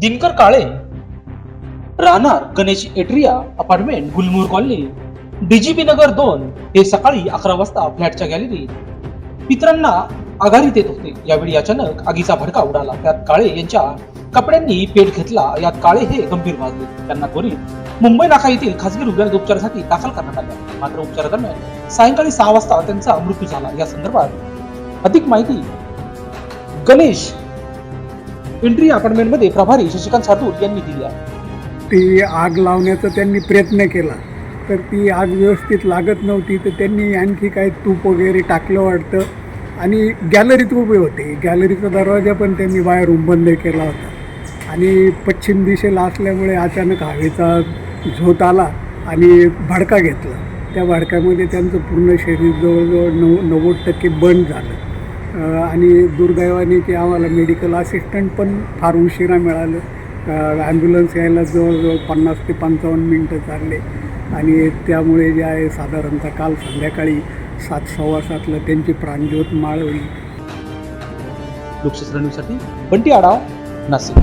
दिनकर काळे राहणार Ganesh Atria apartment Gulmohar colony DGP Nagar दोन हे सकाळी अकरा वाजता फ्लॅटच्या गॅलरीत मित्रांना आघाडी येत होते. यावेळी अचानक आगीचा भडका उडाला. त्यात काळे यांच्या कपड्यांनी पेट घेतला. यात काळे हे गंभीर भाजले त्यांना त्वरित मुंबई नाका येथील खासगी रुग्णालयात उपचारासाठी दाखल करण्यात आले. मात्र उपचारादरम्यान सायंकाळी सहा वाजता त्यांचा मृत्यू झाला. या संदर्भात अधिक माहिती गणेश एंट्री अपार्टमेंटमध्ये प्रभारी शशिकांत सातूर यांनी दिली आहे. ती आग लावण्याचा त्यांनी प्रयत्न केला तर ती आग व्यवस्थित लागत नव्हती तर त्यांनी आणखी काही तूप वगैरे टाकलं वाटतं. आणि गॅलरीत उभे होते. गॅलरीचा दरवाजा पण त्यांनी बाहेरून बंद केला होता. आणि पश्चिम दिशेला असल्यामुळे अचानक हवेचा झोत आला आणि भडका घेतला. त्या भडक्यामध्ये त्यांचं पूर्ण शरीर जवळजवळ नव नव्वद टक्के बंद झालं. आणि दुर्दैवाने की आम्हाला मेडिकल असिस्टंट पण फार उशिरा मिळालं. ॲम्ब्युलन्स यायला जवळजवळ पन्नास ते पंचावन्न मिनटं चालले. आणि त्यामुळे जे आहे साधारणतः काल संध्याकाळी सात सव्वा सातला त्यांची प्राणज्योत माळवली लोकशास्त्र न्यूजसाठी बंटी आढाव नाशिक.